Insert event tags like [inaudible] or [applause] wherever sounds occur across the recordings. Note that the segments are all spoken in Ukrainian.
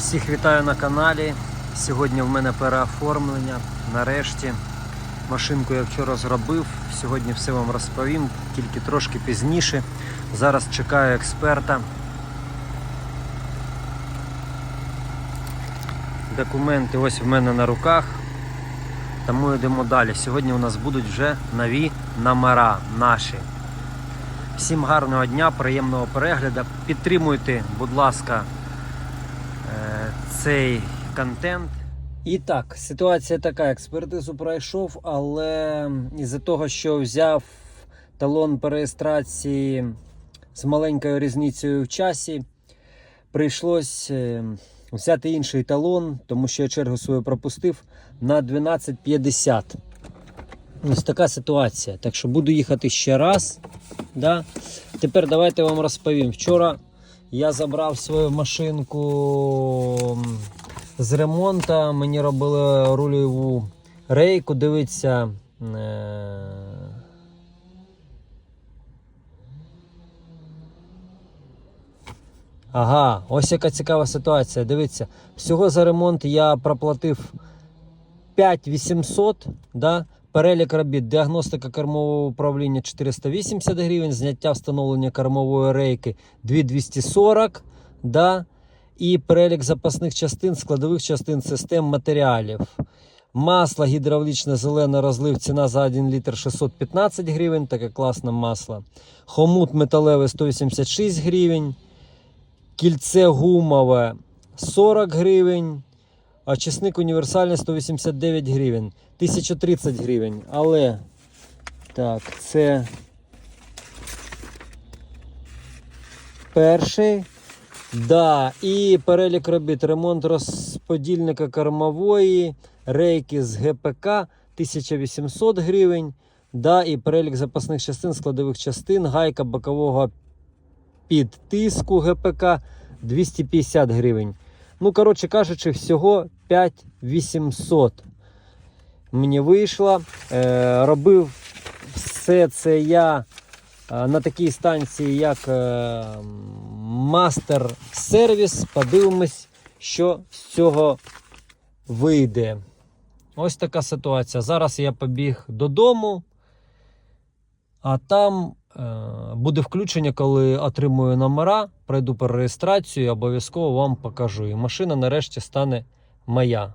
Всіх вітаю на каналі. Сьогодні в мене переоформлення. Нарешті машинку я вчора зробив. Сьогодні все вам розповім, тільки трошки пізніше. Зараз чекаю експерта. Документи ось в мене на руках. Тому йдемо далі. Сьогодні у нас будуть вже нові номера наші. Всім гарного дня, приємного перегляду. Підтримуйте, будь ласка, цей контент. І так, ситуація така: експертизу пройшов, але із-за того, що взяв талон по реєстрації з маленькою різницею в часі, прийшлось е, взяти інший талон, тому що я чергу свою пропустив на 12.50. Ось така ситуація. Так що буду їхати ще раз. Да? Тепер давайте вам розповім. Вчора я забрав свою машинку з ремонту. Мені робили рульову рейку. Дивіться. е, Ага, ось яка цікава ситуація. Дивіться, всього за ремонт я проплатив 5800, да? Перелік робіт, діагностика кермового управління 480 гривень, зняття встановлення кермової рейки 2240, да? і перелік запасних частин, складових частин систем матеріалів. Масло гідравлічне зелене розлив, ціна за 1 літр 615 гривень, таке класне масло. Хомут металевий 186 гривень. Кільце гумове 40 гривень. Очисник універсальний 189 гривень. 1030 гривень. Але так, це перший. Да, і перелік робіт. Ремонт розподільника кормової, рейки з ГПК 1800 гривень. Да, і перелік запасних частин, складових частин, гайка бокового підтиску ГПК 250 гривень. Ну, коротше кажучи, всього 5800 мені вийшло. Е, робив все це я е, на такій станції, як е, Мастер Сервіс. Подивимось, що з цього вийде. Ось така ситуація. Зараз я побіг додому, а там е, буде включення, коли отримую номера, пройду перереєстрацію і обов'язково вам покажу. І машина нарешті стане моя.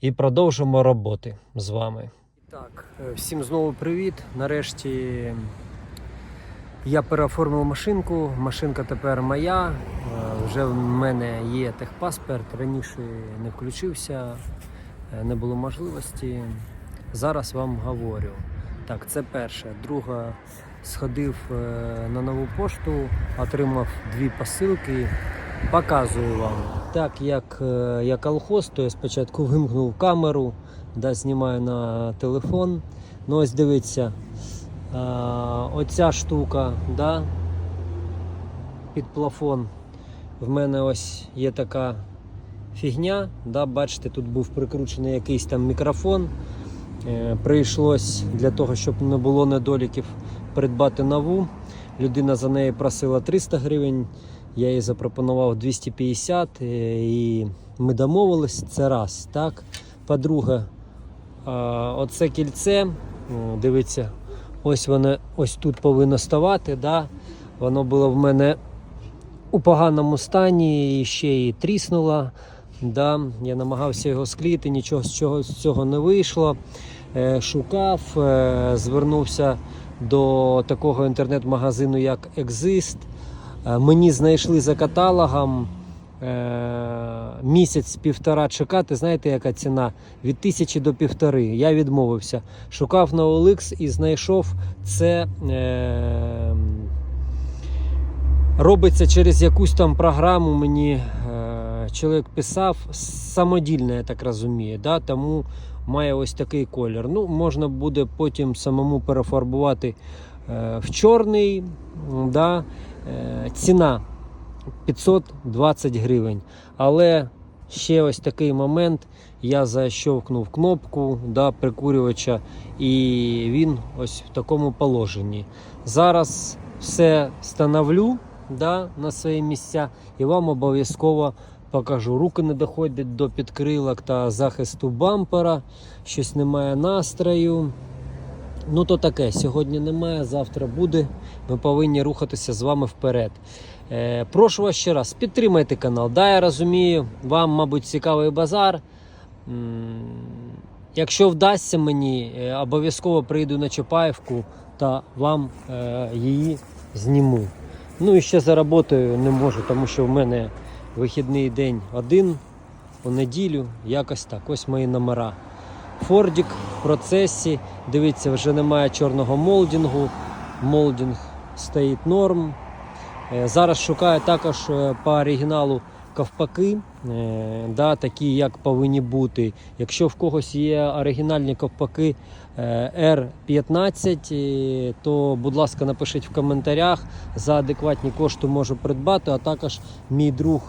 І продовжимо роботи з вами. Так, е, всім знову привіт. Нарешті я переоформив машинку. Машинка тепер моя. Е, Вже в мене є техпаспорт. Раніше не включився, е, не було можливості. Зараз вам говорю. Так, це перше. Друга, сходив е, на нову пошту, отримав дві посилки. Показую вам. Так, як е, я колхоз, то я спочатку вимкнув камеру, да, знімаю на телефон. Ну ось дивіться, е, оця штука, да, під плафон. В мене ось є така фігня. Да, бачите, тут був прикручений якийсь там мікрофон. Е, Прийшлось для того, щоб не було недоліків, придбати нову. Людина за неї просила 300 гривень. Я їй запропонував 250 е, і ми домовились. Це раз. Так. По-друге, оце кільце, дивіться, ось воно ось тут повинно ставати. Да? Воно було в мене у поганому стані і ще й тріснуло. Да? Я намагався його склеїти, нічого з цього, з цього не вийшло. Е, Шукав, е, звернувся до такого інтернет-магазину, як Exist. Е, Мені знайшли за каталогом е, місяць-півтора чекати. Знаєте, яка ціна? Від тисячі до півтори. Я відмовився. Шукав на OLX і знайшов це. Е, робиться через якусь там програму. Мені е, чоловік писав самодільно, я так розумію. Да? Тому має ось такий колір. Ну, можна буде потім самому перефарбувати е, в чорний. Да? Е, ціна 520 гривень. Але ще ось такий момент. Я защовкнув кнопку да, прикурювача, і він ось в такому положенні. Зараз все встановлю да, на свої місця і вам обов'язково покажу. Руки не доходять до підкрилок та захисту бампера. Щось немає настрою. Ну, то таке, сьогодні немає, завтра буде. Ми повинні рухатися з вами вперед. Е, прошу вас ще раз, підтримайте канал. Да, я розумію, вам, мабуть, цікавий базар. Якщо вдасться мені, е, обов'язково прийду на Чапаївку та вам е, її зніму. Ну і ще за роботою не можу, тому що в мене вихідний день один у неділю, якось так. Ось мої номера. Фордік в процесі. Дивіться, вже немає чорного молдінгу. Молдінг стоїть норм. Е, Зараз шукаю також е, по оригіналу ковпаки, е, да, такі, як повинні бути. Якщо в когось є оригінальні ковпаки е, R15, е, то, будь ласка, напишіть в коментарях. За адекватні кошти можу придбати. А також мій друг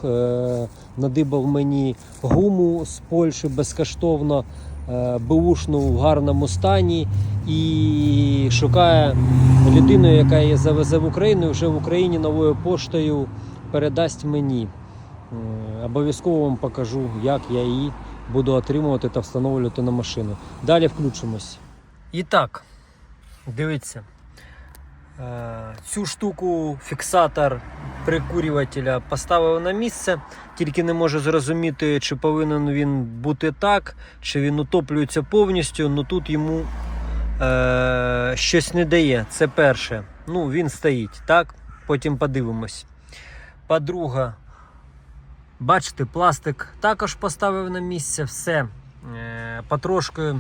надибав мені гуму з Польщі безкоштовно, беушну в гарному стані і шукає людину, яка її завезе в Україну, і вже в Україні новою поштою передасть мені. Е, Обов'язково вам покажу, як я її буду отримувати та встановлювати на машину. Далі включимось. І так, дивіться. Е, Цю штуку фіксатор прикурювателя поставив на місце, тільки не можу зрозуміти, чи повинен він бути так, чи він утоплюється повністю. Ну тут йому е, щось не дає. Це перше. Ну, він стоїть, так? Потім подивимось. По-друге, бачите, пластик також поставив на місце, все е, потрошки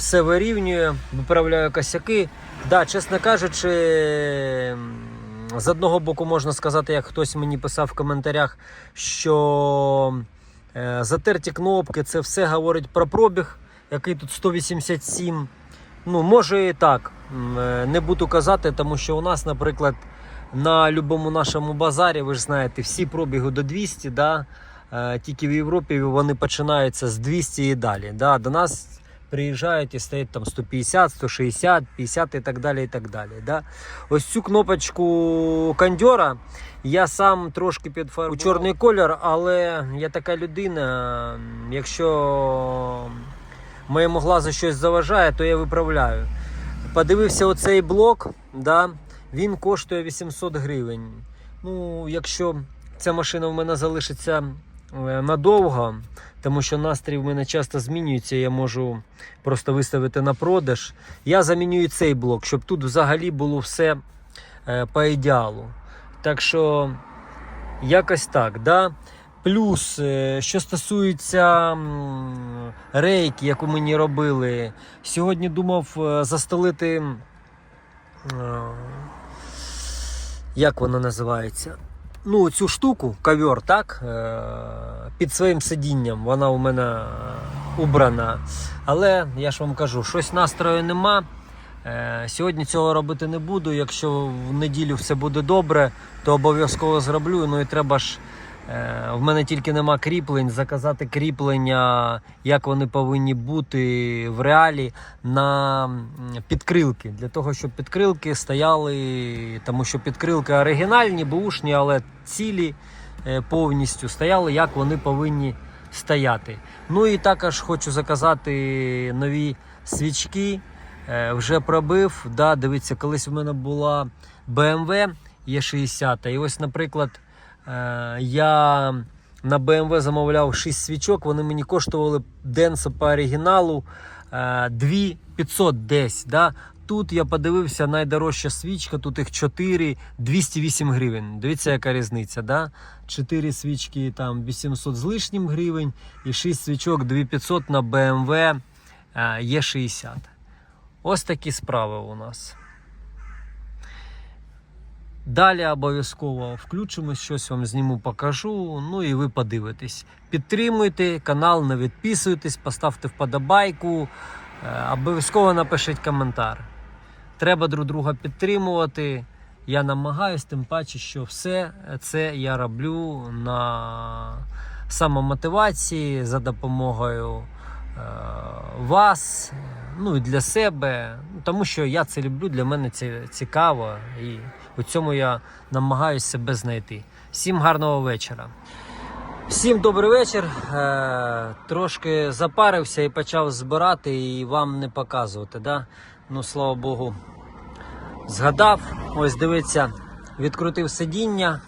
все вирівнює, виправляю косяки. Да, чесно кажучи, з одного боку можна сказати, як хтось мені писав в коментарях, що е, затерті кнопки це все говорить про пробіг, який тут 187. Ну, може і так. Е, Не буду казати, тому що у нас, наприклад, на будь-якому нашому базарі, ви ж знаєте, всі пробіги до 200, да? е, тільки в Європі вони починаються з 200 і далі. Да? До нас приїжджають і стоять там 150, 160, 50 і так далі. і так далі. Да? Ось цю кнопочку кондьора я сам трошки підфарбував у чорний колір, але я така людина, якщо моєму глазу щось заважає, то я виправляю. Подивився оцей блок, да, він коштує 800 гривень. Ну, якщо ця машина в мене залишиться е, надовго, тому що настрій в мене часто змінюється, я можу просто виставити на продаж. Я замінюю цей блок, щоб тут взагалі було все е, по ідеалу. Так що, якось так. Да? Плюс, е, що стосується рейки, яку мені робили, сьогодні думав застелити. Як вона називається? Ну, цю штуку, ковер, так? е, Під своїм сидінням. Вона у мене е, убрана. Але я ж вам кажу, щось настрою нема. Е, Сьогодні цього робити не буду. Якщо в неділю все буде добре, то обов'язково зроблю. Ну і треба ж. Е, В мене тільки нема кріплень, заказати кріплення, як вони повинні бути в реалі на підкрилки. Для того, щоб підкрилки стояли, тому що підкрилки оригінальні, бушні, але цілі е, повністю стояли, як вони повинні стояти. Ну і також хочу заказати нові свічки. Е, Вже пробив. Да, дивіться, колись у мене була BMW E60. І ось, наприклад, я на BMW замовляв 6 свічок. Вони мені коштували денсо по оригіналу е, 2500 десь. Да? Тут я подивився найдорожча свічка, тут їх 4, 208 гривень. Дивіться, яка різниця. Да? 4 свічки там 800 з лишнім гривень і 6 свічок 2500 на BMW е, E60. Ось такі справи у нас. Далі обов'язково включимо, щось вам зніму, покажу. Ну і ви подивитесь. Підтримуйте канал, не відписуйтесь, поставте вподобайку, е, обов'язково напишіть коментар. Треба друг друга підтримувати. Я намагаюсь, тим паче, що все це я роблю на самомотивації за допомогою е, вас, ну і для себе. Тому що я це люблю, для мене це цікаво, і у цьому я намагаюся себе знайти. Всім гарного вечора. Всім добрий вечір. Е, трошки запарився і почав збирати і вам не показувати. Да? Ну, слава Богу, згадав. Ось дивіться, відкрутив сидіння.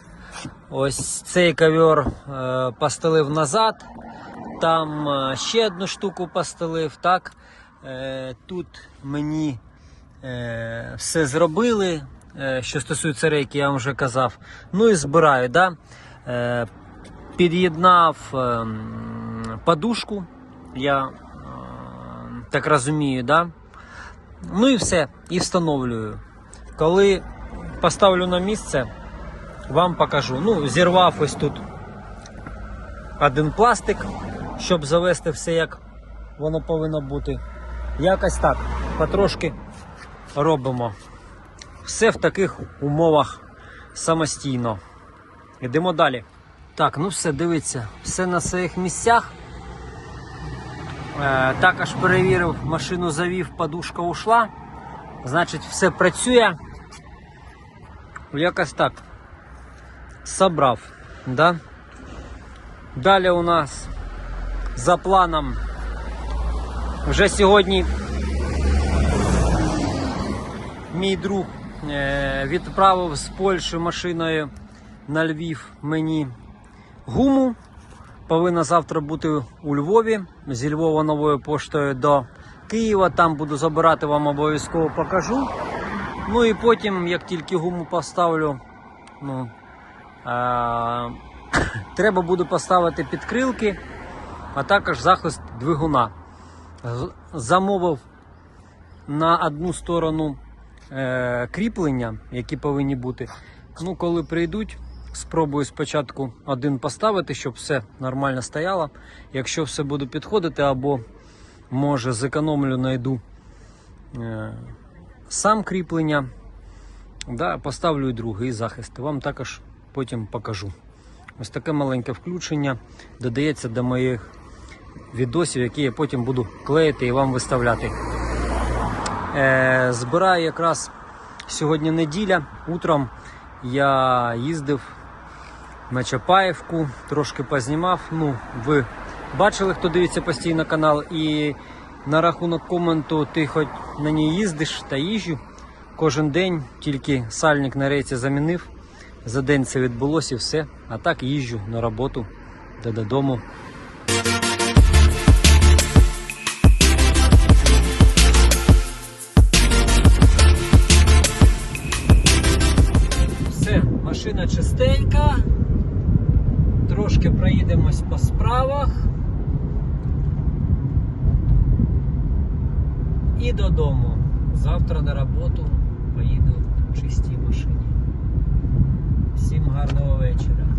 Ось цей ковер е, постелив назад. Там е, ще одну штуку постелив. Так? Е, тут мені е, все зробили. Е, що стосується рейки, я вам вже казав. Ну і збираю. Да? Під'єднав ем, подушку, я так розумію, да? Ну і все, і встановлюю. Коли поставлю на місце, вам покажу. Ну, зірвав ось тут один пластик, щоб завести все як воно повинно бути. Якось так, потрошки робимо. Все в таких умовах самостійно. Йдемо далі. Так, ну все, дивіться, все на своїх місцях. Е, також перевірив, машину завів, подушка ушла. Значить, все працює. Якось так. Собрав. Да? Далі у нас за планом вже сьогодні мій друг е, відправив з Польщі машиною на Львів мені гуму. Повинна завтра бути у Львові зі Львова новою поштою до Києва. Там буду забирати, вам обов'язково покажу. Ну і потім, як тільки гуму поставлю, ну, а, [coughs] треба буде поставити підкрилки, а також захист двигуна. Замовив на одну сторону е, кріплення, які повинні бути. Ну, коли прийдуть, спробую спочатку один поставити, щоб все нормально стояло. Якщо все буде підходити, або може зекономлю, знайду е, сам кріплення, да, поставлю і другий захист. Вам також потім покажу. Ось таке маленьке включення додається до моїх відосів, які я потім буду клеїти і вам виставляти. Е, збираю якраз сьогодні неділя. Утром я їздив на Чапаєвку, трошки познімав. Ну, ви бачили, хто дивиться постійно канал. І на рахунок коменту ти хоч на ній їздиш та їжджу. Кожен день тільки сальник на рейці замінив. За день це відбулося і все. А так їжджу на роботу та додому. машина чистенька. Трошки проїдемось по справах. І додому. Завтра на роботу поїду в чистій машині. Всім гарного вечора.